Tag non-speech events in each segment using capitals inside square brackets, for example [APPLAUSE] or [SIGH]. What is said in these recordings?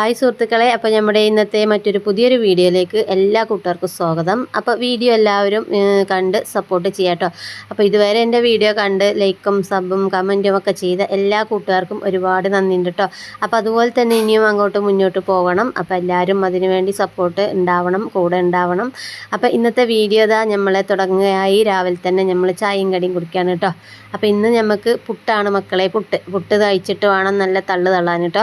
Hi സുഹൃത്തുക്കളെ അപ്പോൾ നമ്മുടെ ഇന്നത്തെ മറ്റൊരു പുതിയൊരു വീഡിയോയിലേക്ക് എല്ലാ കൂട്ടുകാർക്കും സ്വാഗതം. അപ്പോൾ വീഡിയോ എല്ലാവരും കണ്ട് സപ്പോർട്ട് ചെയ്യാം കേട്ടോ അപ്പോൾ ഇതുവരെ എന്റെ വീഡിയോ കണ്ട് ലൈക്കും സബും കമന്റും ഒക്കെ ചെയ്ത എല്ലാ കൂട്ടുകാർക്കും ഒരുപാട് നന്ദിയുണ്ട് കേട്ടോ അപ്പോൾ അതുപോലെ തന്നെ ഇനിയും അങ്ങോട്ട് മുന്നോട്ട് പോകണം. അപ്പോൾ എല്ലാവരും അതിനുവേണ്ടി സപ്പോർട്ട് ഉണ്ടാവണം കൂടെ ഉണ്ടാവണം. അപ്പോൾ ഇന്നത്തെ വീഡിയോ ഇതാ നമ്മളെ തുടങ്ങുകയായി. രാവിലെ തന്നെ നമ്മൾ ചായയും കടിയും കുടിക്കുകയാണ് കേട്ടോ അപ്പോൾ ഇന്ന് നമുക്ക് പുട്ടാണ് മക്കളെ പുട്ട്. പുട്ട് കഴിച്ചിട്ട് വേണം നല്ല തള്ളു തള്ളാൻ കേട്ടോ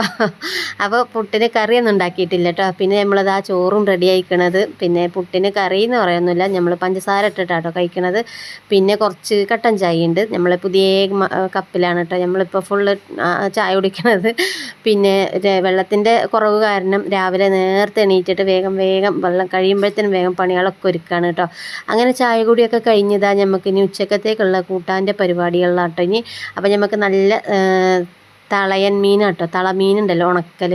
അപ്പോൾ പുട്ടിന് കറിയൊന്നും ഉണ്ടാക്കിയിട്ടില്ല കേട്ടോ പിന്നെ നമ്മളത് ആ ചോറും റെഡി ആയിക്കണത്. പിന്നെ പുട്ടിന് കറി എന്ന് പറയുന്നില്ല. നമ്മൾ പഞ്ചസാര ഇട്ടിട്ടാട്ടോ കഴിക്കണത്. പിന്നെ കുറച്ച് കട്ടൻ ചായ ഉണ്ട്. നമ്മൾ പുതിയ കപ്പിലാണ് കേട്ടോ നമ്മളിപ്പോൾ ഫുള്ള് ചായ കുടിക്കണത്. പിന്നെ വെള്ളത്തിന്റെ കുറവ് കാരണം രാവിലെ നേരത്തെ എണീറ്റിട്ട് വേഗം വേഗം വെള്ളം കഴിയുമ്പോഴത്തേനും വേഗം പണികളൊക്കെ ഒരുക്കുകയാണ് കേട്ടോ അങ്ങനെ ചായ കൂടിയൊക്കെ കഴിഞ്ഞതാ നമുക്ക് ഇനി ഉച്ചക്കത്തേക്കുള്ള കൂട്ടാന്റെ പരിപാടികളിലാട്ടോ ഇനി. അപ്പം നമുക്ക് നല്ല തളയൻ മീനാട്ടോ തള ഉണ്ടല്ലോ ഉണക്കൽ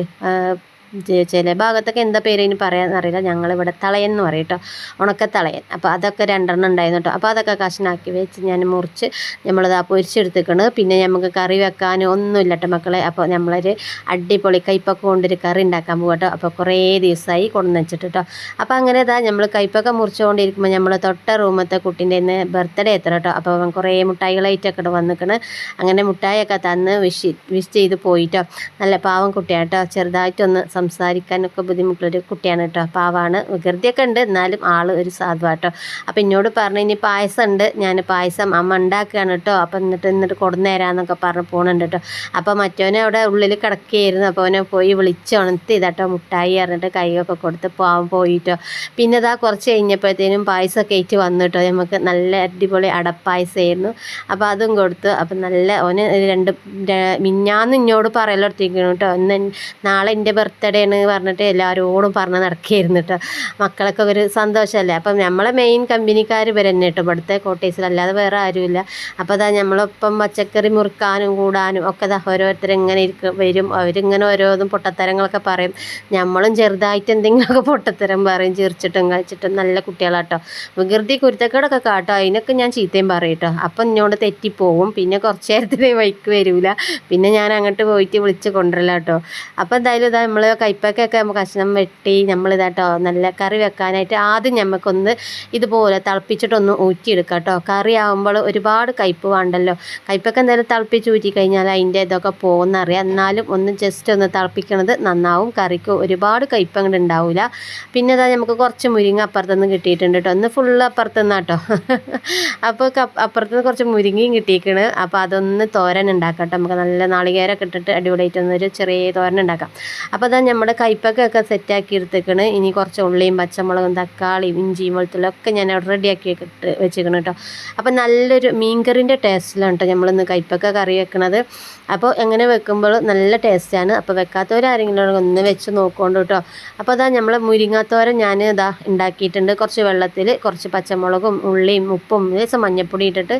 ചില ഭാഗത്തൊക്കെ എന്താ പേര് ഇനി പറയാന്നറിയില്ല ഞങ്ങളിവിടെ തളയൻ എന്ന് പറയും കേട്ടോ ഉണക്കത്തളയൻ അപ്പോൾ അതൊക്കെ രണ്ടെണ്ണം ഉണ്ടായിരുന്നു കേട്ടോ അപ്പോൾ അതൊക്കെ കഷ്ണാക്കി വെച്ച് ഞാൻ മുറിച്ച് നമ്മളത് പൊരിച്ചെടുത്തിക്കണ്. പിന്നെ നമുക്ക് കറി വെക്കാനും ഒന്നുമില്ല കേട്ടോ മക്കളെ. അപ്പോൾ നമ്മളൊരു അടിപൊളി കൈപ്പൊക്കെ കൊണ്ടൊരു കറി ഉണ്ടാക്കാൻ പോകും കേട്ടോ അപ്പോൾ കുറേ ദിവസമായി കൊണ്ടു വെച്ചിട്ട് കേട്ടോ അപ്പോൾ അങ്ങനെ ഇതാ നമ്മൾ കൈപ്പൊക്കെ മുറിച്ചുകൊണ്ടിരിക്കുമ്പോൾ നമ്മൾ തൊട്ട റൂമത്തെ കുട്ടീന്റെ ഇന്ന് ബർത്ത്ഡേ എത്ര കേട്ടോ അപ്പോൾ കുറേ മുട്ടായികളായിട്ടൊക്കെ ഇവിടെ വന്നിക്കണ്. അങ്ങനെ മുട്ടായൊക്കെ തന്ന് വിഷ് വിഷ് ചെയ്ത് പോയിട്ടോ നല്ല പാവം കുട്ടിയാട്ടോ കേട്ടോ ചെറുതായിട്ടൊന്ന് സംസാരിക്കാനൊക്കെ ബുദ്ധിമുട്ടുള്ളൊരു കുട്ടിയാണ് കേട്ടോ പാവാണ് വികൃതിയൊക്കെ ഉണ്ട്. എന്നാലും ആൾ ഒരു സാധുവാ കേട്ടോ അപ്പം എന്നോട് പറഞ്ഞു ഇനി പായസം ഉണ്ട്. ഞാൻ പായസം അമ്മ ഉണ്ടാക്കുകയാണ് കേട്ടോ അപ്പം എന്നിട്ട് എന്നിട്ട് കൊടുന്നു തരാമെന്നൊക്കെ പറഞ്ഞ് പോകണുണ്ട് കേട്ടോ അപ്പോൾ മറ്റവനെ അവിടെ ഉള്ളിൽ കിടക്കുകയായിരുന്നു. അപ്പോൾ അവനെ പോയി വിളിച്ച് ഉണർത്തി. ഇതാട്ടോ മുട്ടായി പറഞ്ഞിട്ട് കൈയൊക്കെ കൊടുത്ത് പോകാൻ പോയിട്ടോ പിന്നെ ഇതാ കുറച്ച് കഴിഞ്ഞപ്പോഴത്തേനും പായസമൊക്കെ ആയിട്ട് വന്നു കേട്ടോ നമുക്ക് നല്ല അടിപൊളി അടപ്പായസമായിരുന്നു അപ്പോൾ അതും കൊടുത്തു. അപ്പം നല്ല ഓന് രണ്ട് മിഞ്ഞാന്ന് ഇന്നോട് പറയലെടുത്തിരിക്കുന്നു കേട്ടോ ഇന്ന് നാളെ എന്റെ ബർത്ത്ഡേ ആണ് പറഞ്ഞിട്ട് എല്ലാവരോടും പറഞ്ഞ് നടക്കുകയായിരുന്നു കേട്ടോ. മക്കളൊക്കെ ഒരു സന്തോഷമല്ലേ? അപ്പം നമ്മളെ മെയിൻ കമ്പനിക്കാർ ഇവർ തന്നെ കേട്ടോ. ഇവിടുത്തെ കോട്ടേഴ്സിലല്ലാതെ വേറെ ആരുമില്ല. അപ്പോൾ അതാ നമ്മളൊപ്പം പച്ചക്കറി മുറുക്കാനും കൂടാനും ഒക്കെ ദാ ഓരോരുത്തർ ഇങ്ങനെ ഇരിക്കും വരും. അവരിങ്ങനെ ഓരോന്നും പൊട്ടത്തരങ്ങളൊക്കെ പറയും. നമ്മളും ചെറുതായിട്ട് എന്തെങ്കിലുമൊക്കെ പൊട്ടത്തരം പറയും. ചിരിച്ചിട്ടും കളിച്ചിട്ടും നല്ല കുട്ടികളാട്ടോ. വികൃതി കുരുത്തക്കേടൊക്കെ കാട്ടോ. അതിനൊക്കെ ഞാൻ ചീത്തയും പറയും കേട്ടോ. അപ്പം എന്നോട് തെറ്റിപ്പോവും. പിന്നെ കുറച്ച് നേരത്തിന് വൈക്ക് വരില്ല പിന്നെ ഞാൻ അങ്ങോട്ട് പോയിട്ട് വിളിച്ച് കൊണ്ടുവരില്ല കേട്ടോ അപ്പോൾ എന്തായാലും ഇതാ നമ്മൾ കൈപ്പക്കൊക്കെ കഷ്ണം വെട്ടി നമ്മൾ ഇതാട്ടോ നല്ല കറി വെക്കാനായിട്ട് ആദ്യം നമുക്കൊന്ന് ഇതുപോലെ തിളപ്പിച്ചിട്ടൊന്ന് ഊറ്റിയെടുക്കാം കേട്ടോ. കറി ആകുമ്പോൾ ഒരുപാട് കയ്പ്പ് വേണ്ടല്ലോ. കയ്പ്പൊക്കെ എന്തായാലും തിളപ്പിച്ച് ഊറ്റി കഴിഞ്ഞാൽ അതിന്റെ ഇതൊക്കെ പോകുന്നറിയാം. എന്നാലും ഒന്ന് ജസ്റ്റ് ഒന്ന് തിളപ്പിക്കണത് നന്നാവും. കറിക്ക് ഒരുപാട് കയ്പ്പ് അങ്ങോട്ട് ഉണ്ടാവില്ല പിന്നെ അതാ നമുക്ക് കുറച്ച് മുരിങ്ങ അപ്പുറത്തുനിന്ന് കിട്ടിയിട്ടുണ്ട് കേട്ടോ. ഒന്ന് ഫുള്ള് അപ്പുറത്തുനിന്ന് കേട്ടോ. [LAUGHS] അപ്പോൾ അപ്പുറത്തുനിന്ന് കുറച്ച് മുരിങ്ങയും കിട്ടിയിരിക്കണ് അപ്പോൾ അതൊന്ന് തോരൻ ഉണ്ടാക്കാം കേട്ടോ. നമുക്ക് നല്ല നാളികേരമൊക്കെ ഇട്ടിട്ട് അടിപൊളിയായിട്ടൊന്നൊരു ചെറിയ തോരൻ ഉണ്ടാക്കാം. അപ്പോൾ അതാ നമ്മുടെ കയ്പ്പൊക്കെ സെറ്റാക്കി എടുത്തേക്കണ്. ഇനി കുറച്ച് ഉള്ളിയും പച്ചമുളകും തക്കാളിയും ഇഞ്ചിയും വെളുത്തുള്ളിയും ഒക്കെ ഞാൻ അവിടെ റെഡിയാക്കി ഇട്ട് വെച്ചേക്കണം കേട്ടോ അപ്പോൾ നല്ലൊരു മീൻകറിന്റെ ടേസ്റ്റിലാണ് കേട്ടോ നമ്മളിന്ന് കയ്പ്പൊക്കെ കറി വെക്കണത്. അപ്പോൾ എങ്ങനെ വെക്കുമ്പോൾ നല്ല ടേസ്റ്റാണ് അപ്പോൾ വെക്കാത്തവരാരെങ്കിലും ഒന്ന് വെച്ച് നോക്കുകൊണ്ട് കേട്ടോ അപ്പോൾ അതാ നമ്മൾ മുരിങ്ങാത്തോരൻ ഞാൻ ഇതാ ഉണ്ടാക്കിയിട്ടുണ്ട് കുറച്ച് വെള്ളത്തിൽ കുറച്ച് പച്ചമുളകും ഉള്ളിയും ഉപ്പും ലേശം മഞ്ഞപ്പൊടി ഇട്ടിട്ട്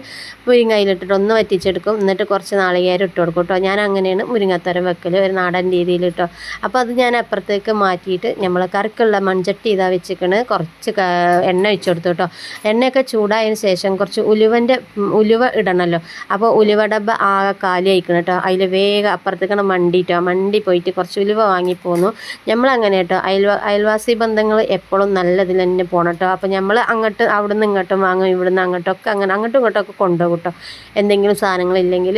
മുരിങ്ങയിലിട്ടിട്ട് ഒന്ന് വറ്റിച്ചെടുക്കും. എന്നിട്ട് കുറച്ച് നാളികേരം ഇട്ട് കൊടുക്കും കേട്ടോ ഞാൻ അങ്ങനെയാണ് മുരിങ്ങാത്തോരൻ വെക്കൽ ഒരു നാടൻ രീതിയിൽ കേട്ടോ അപ്പോൾ അത് ഞാൻ അപ്പുറത്തേക്ക് മാറ്റിയിട്ട് നമ്മൾ കറിക്കുള്ള മൺചട്ടി ഇതാ വെച്ചിക്കണ് കുറച്ച് എണ്ണ ഒഴിച്ചു കൊടുത്തു കേട്ടോ. എണ്ണയൊക്കെ ചൂടായതിന് ശേഷം കുറച്ച് ഉലുവന്റെ ഉലുവ ഇടണമല്ലോ അപ്പോൾ ഉലുവ ഡബ്ബ ആകെ കാലി അയക്കണം കേട്ടോ. അതിൽ വേഗം അപ്പുറത്തേക്കാണ് മണ്ടിട്ടോ മണ്ടി പോയിട്ട് കുറച്ച് ഉലുവ വാങ്ങിപ്പോന്നു നമ്മളങ്ങനെ കേട്ടോ. അയൽവാ അയൽവാസി ബന്ധങ്ങൾ എപ്പോഴും നല്ലതിൽ തന്നെ പോകണം കേട്ടോ. അപ്പോൾ നമ്മൾ അങ്ങോട്ട് അവിടെ നിന്ന് ഇങ്ങോട്ടും വാങ്ങും ഇവിടുന്ന് അങ്ങോട്ടൊക്കെ അങ്ങനെ അങ്ങോട്ടും ഇങ്ങോട്ടൊക്കെ കൊണ്ടുപോകും കേട്ടോ. എന്തെങ്കിലും സാധനങ്ങളില്ലെങ്കിൽ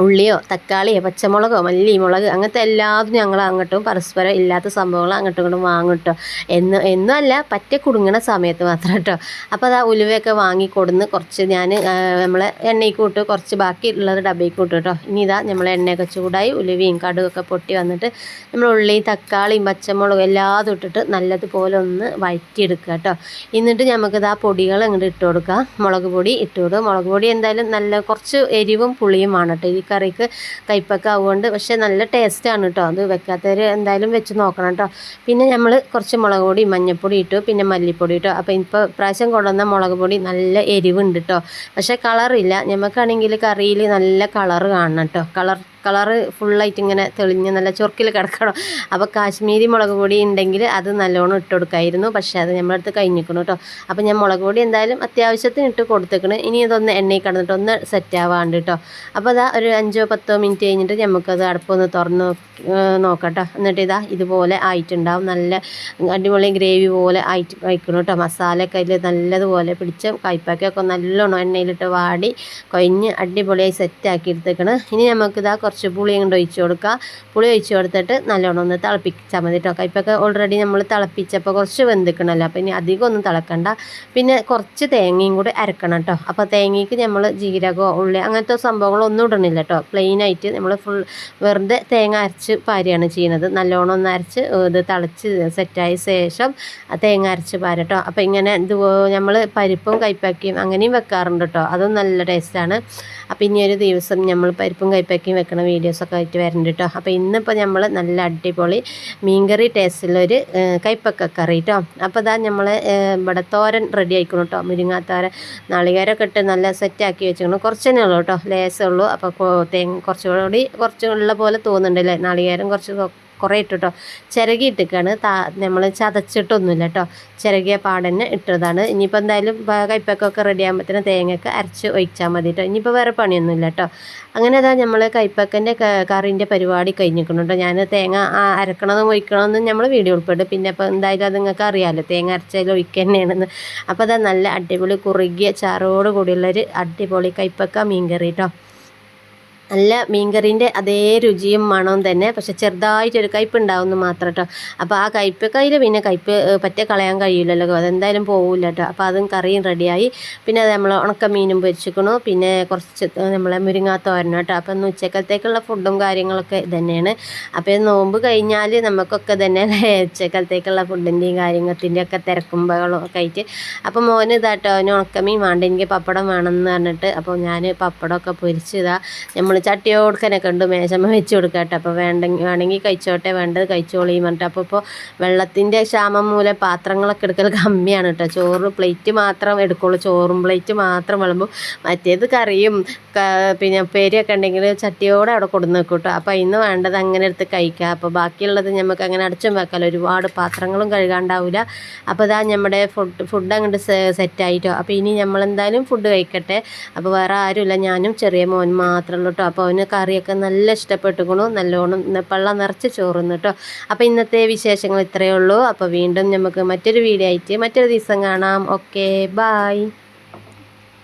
ഉള്ളിയോ തക്കാളിയോ പച്ചമുളകോ മല്ലി മുളക് അങ്ങനത്തെ എല്ലാതും ഞങ്ങൾ അങ്ങോട്ടും പരസ്പരം ഇല്ലാത്ത സംഭവങ്ങൾ അങ്ങോട്ടും ഇങ്ങോട്ടും വാങ്ങും കേട്ടോ എന്ന് എന്നല്ല പറ്റ കുടുങ്ങണ സമയത്ത് മാത്രം കേട്ടോ അപ്പോൾ അത് ആ ഉലുവയൊക്കെ വാങ്ങിക്കൊടുന്ന് കുറച്ച് ഞാൻ നമ്മളെ എണ്ണയ്ക്ക് കൂട്ട് കുറച്ച് ബാക്കി ഉള്ളത് ഡബയ്ക്ക് കൂട്ടും കേട്ടോ ഇനി ഇതാ നമ്മളെ എണ്ണയൊക്കെ ചൂടായി ഉലുവയും കടുകൊക്കെ പൊട്ടി വന്നിട്ട് നമ്മൾ ഉള്ളിയും തക്കാളിയും പച്ചമുളകും എല്ലാതും ഇട്ടിട്ട് നല്ലതുപോലെ ഒന്ന് വഴറ്റിയെടുക്കുക കേട്ടോ എന്നിട്ട് നമുക്ക് ആ പൊടികൾ അങ്ങോട്ട് ഇട്ട് കൊടുക്കുക മുളക് പൊടി ഇട്ട് കൊടുക്കുക മുളക് പൊടി എന്തായാലും നല്ല കുറച്ച് എരിവും പുളിയും ആണ് കേട്ടോ കറിക്ക് കയ്പ്പൊക്കെ ആവുകൊണ്ട് പക്ഷേ നല്ല ടേസ്റ്റാണ് കേട്ടോ അത് വെക്കാത്തവർ എന്തായാലും വെച്ച് നോക്കണം കേട്ടോ പിന്നെ നമ്മൾ കുറച്ച് മുളക് പൊടി മഞ്ഞൾപ്പൊടി ഇട്ടു പിന്നെ മല്ലിപ്പൊടി ഇട്ടു. അപ്പോൾ ഇപ്പോൾ പ്രാവശ്യം കൊണ്ടുവന്ന മുളക് പൊടി നല്ല എരിവുണ്ട് കേട്ടോ പക്ഷേ കളറില്ല. നമുക്കാണെങ്കിൽ കറിയിൽ നല്ല കളറ് കാണണം കേട്ടോ കളർ കളറ് ഫുള്ളായിട്ട് ഇങ്ങനെ തെളിഞ്ഞ് നല്ല ചൊറുക്കിൽ കിടക്കണം. അപ്പോൾ കാശ്മീരി മുളക് പൊടി ഉണ്ടെങ്കിൽ അത് നല്ലോണം ഇട്ട് കൊടുക്കായിരുന്നു. പക്ഷേ അത് നമ്മളടുത്ത് കഴിഞ്ഞിരിക്കണം കേട്ടോ അപ്പോൾ ഞാൻ മുളക് പൊടി എന്തായാലും അത്യാവശ്യത്തിന് ഇട്ട് കൊടുത്തേക്കണ്. ഇനി ഇതൊന്ന് എണ്ണയിൽ കിടന്നിട്ട് ഒന്ന് സെറ്റ് ആവാണ്ട് കേട്ടോ അപ്പോൾ അതാ ഒരു അഞ്ചോ പത്തോ മിനിറ്റ് കഴിഞ്ഞിട്ട് നമുക്കത് അടുപ്പൊന്ന് തുറന്ന് നോക്കട്ടോ എന്നിട്ട് ഇതാ ഇതുപോലെ ആയിട്ടുണ്ടാവും. നല്ല അടിപൊളി ഗ്രേവി പോലെ ആയിട്ട് കഴിക്കണം കേട്ടോ മസാലയൊക്കെ അതിൽ നല്ലതുപോലെ പിടിച്ച് കയ്പ്പാക്കൊക്കെ നല്ലോണം എണ്ണയിലിട്ട് വാടി കൊഴിഞ്ഞ് അടിപൊളിയായി സെറ്റാക്കി എടുത്തേക്കണം. ഇനി നമുക്കിതാ കുറച്ച് പുളി ഒഴിച്ച് കൊടുക്കുക. പുളി ഒഴിച്ച് കൊടുത്തിട്ട് നല്ലോണം ഒന്ന് തിളപ്പിച്ചാൽ മതി കേട്ടോ. കയ്പ്പൊക്കെ ഓൾറെഡി നമ്മൾ തിളപ്പിച്ചപ്പോൾ കുറച്ച് വെന്തിക്കണമല്ലോ. അപ്പോൾ ഇനി അധികം ഒന്നും തിളക്കണ്ട. പിന്നെ കുറച്ച് തേങ്ങയും കൂടി അരക്കണം കേട്ടോ. അപ്പോൾ തേങ്ങയ്ക്ക് നമ്മൾ ജീരകമോ ഉള്ളി അങ്ങനത്തെ സംഭവങ്ങളൊന്നും ഇടണില്ല കേട്ടോ. പ്ലെയിനായിട്ട് നമ്മൾ ഫുൾ വെറുതെ തേങ്ങ അരച്ച് പാരിയാണ് ചെയ്യുന്നത്. നല്ലോണം ഒന്ന് അരച്ച് ഇത് തിളച്ച് സെറ്റായ ശേഷം തേങ്ങ അരച്ച് പാര പാരട്ടോ അപ്പോൾ ഇങ്ങനെ ഇത് നമ്മൾ പരിപ്പും കൈപ്പാക്കിയും അങ്ങനെയും വെക്കാറുണ്ട് കേട്ടോ. അതും നല്ല ടേസ്റ്റാണ് അപ്പോൾ ഇനി ഒരു ദിവസം നമ്മൾ പരിപ്പും കൈപ്പാക്കിയും വെക്കണ വീഡിയോസൊക്കെ ആയിട്ട് വരുന്നുണ്ട് കേട്ടോ അപ്പോൾ ഇന്നിപ്പോൾ നമ്മൾ നല്ല അടിപൊളി മീൻകറി ടേസ്റ്റിലൊരു കൈപ്പക്ക കറി കേട്ടോ അപ്പോൾ ഇതാ നമ്മൾ ഇവിടെ തോരൻ റെഡി ആയിക്കണം കേട്ടോ മുരിങ്ങാത്തോരൻ നാളികേരമൊക്കെ ഇട്ട് നല്ല സെറ്റാക്കി വെച്ചിരിക്കണം. കുറച്ച് തന്നെ ഉള്ളൂ കേട്ടോ ലേസേ ഉള്ളൂ. അപ്പോൾ തേങ്ങ കുറച്ചുകൂടി കുറച്ചുള്ള പോലെ തോന്നുന്നുണ്ടല്ലേ? നാളികേരം കുറച്ച് കുറേ ഇട്ടിട്ടോ. ചിരകി ഇട്ടിക്കാണ്. താ നമ്മൾ ചതച്ചിട്ടൊന്നുമില്ല കേട്ടോ ചിരകിയ പാടന്നെ ഇട്ടതാണ്. ഇനിയിപ്പോൾ എന്തായാലും കൈപ്പക്കൊക്കെ റെഡി ആകുമ്പോഴത്തേനും തേങ്ങയൊക്കെ അരച്ച് ഒഴിച്ചാൽ മതി കേട്ടോ ഇനിയിപ്പോൾ വേറെ പണിയൊന്നുമില്ല കേട്ടോ അങ്ങനെ അതാ നമ്മൾ കൈപ്പക്കന്റെ കറിന്റെ പരിപാടി കഴിഞ്ഞിരിക്കണം കേട്ടോ ഞാൻ തേങ്ങ അരക്കണതും ഒഴിക്കണമെന്നും നമ്മൾ വീഡിയോ ഉൾപ്പെടും. പിന്നെ അപ്പോൾ എന്തായാലും അത് നിങ്ങൾക്ക് അറിയാമല്ലോ തേങ്ങ അരച്ചാലും ഒഴിക്കുക തന്നെയാണെന്ന്. അപ്പോൾ അതാ നല്ല അടിപൊളി കുറുകിയ ചാറോട് കൂടിയുള്ളൊരു അടിപൊളി കൈപ്പക്ക മീൻ കറി കേട്ടോ നല്ല മീൻകറീന്റെ അതേ രുചിയും മണവും തന്നെ. പക്ഷെ ചെറുതായിട്ടൊരു കയ്പ്പ് ഉണ്ടാവുമെന്ന് മാത്രം കേട്ടോ അപ്പോൾ ആ കയ്പ്പ് കയ്യിൽ പിന്നെ കയ്പ്പ് പറ്റേ കളയാൻ കഴിയില്ലല്ലോ. അതെന്തായാലും പോകില്ല കേട്ടോ അപ്പോൾ അതും കറിയും റെഡിയായി. പിന്നെ അത് നമ്മൾ ഉണക്ക മീനും പൊരിച്ചിക്കണു. പിന്നെ കുറച്ച് നമ്മളെ മുരിങ്ങാത്തോരണം കേട്ടോ അപ്പോൾ ഇന്ന് ഉച്ചക്കലത്തേക്കുള്ള ഫുഡും കാര്യങ്ങളൊക്കെ ഇതന്നെയാണ്. അപ്പോൾ ഇത് നോമ്പ് കഴിഞ്ഞാൽ നമുക്കൊക്കെ തന്നെ ഉച്ചക്കലത്തേക്കുള്ള ഫുഡിന്റെയും കാര്യത്തിന്റെയും ഒക്കെ തിരക്കുമ്പോഴും ഒക്കെ ആയിട്ട്. അപ്പോൾ മോന് ഇതാട്ടോ അവന് ഉണക്കമീൻ വേണ്ട. എനിക്ക് പപ്പടം വേണമെന്ന് പറഞ്ഞിട്ട്. അപ്പോൾ ഞാൻ പപ്പടമൊക്കെ പൊരിച്ചതാണ് ഇതാ നമ്മൾ ചട്ടിയോടുക്കനൊക്കെ ഉണ്ട്. മേശമ്മ വെച്ച് കൊടുക്കട്ടെ. അപ്പോൾ വേണ്ടെങ്കിൽ വേണമെങ്കിൽ കഴിച്ചോട്ടെ. വേണ്ടത് കഴിച്ചോളിയും പറഞ്ഞിട്ട്. അപ്പോൾ ഇപ്പോൾ വെള്ളത്തിന്റെ ക്ഷാമം മൂലം പാത്രങ്ങളൊക്കെ എടുക്കൽ കമ്മിയാണ് കേട്ടോ. ചോറ് പ്ലേറ്റ് മാത്രം എടുക്കുള്ളൂ. ചോറും പ്ലേറ്റ് മാത്രം വിളമ്പും. മറ്റേത് കറിയും പിന്നെ പേരിയൊക്കെ ഉണ്ടെങ്കിൽ ചട്ടിയോടെ അവിടെ കൊടുന്ന് വെക്കും കേട്ടോ. അപ്പോൾ ഇന്ന് വേണ്ടത് അങ്ങനെ എടുത്ത് കഴിക്കുക അപ്പോൾ ബാക്കിയുള്ളത് നമുക്ക് അങ്ങനെ അടച്ചും വെക്കാമല്ലോ ഒരുപാട് പാത്രങ്ങളും കഴുകാണ്ടാവില്ല അപ്പോൾ ഇതാ നമ്മുടെ ഫുഡ് ഫുഡ് അങ്ങോട്ട് സെറ്റായിട്ടോ അപ്പോൾ ഇനി നമ്മളെന്തായാലും ഫുഡ് കഴിക്കട്ടെ. അപ്പോൾ വേറെ ആരുമില്ല ഞാനും ചെറിയ മോൻ മാത്രമേ കേട്ടോ. അപ്പോൾ അവന് കറിയൊക്കെ നല്ല ഇഷ്ടപ്പെട്ടുക്കണു നല്ലോണം പള്ള നിറച്ച് ചോറുന്നു കേട്ടോ അപ്പോൾ ഇന്നത്തെ വിശേഷങ്ങൾ ഇത്രയേ ഉള്ളൂ. അപ്പോൾ വീണ്ടും നമുക്ക് മറ്റൊരു വീഡിയോ ആയിട്ട് മറ്റൊരു ദിവസം കാണാം. Okay bye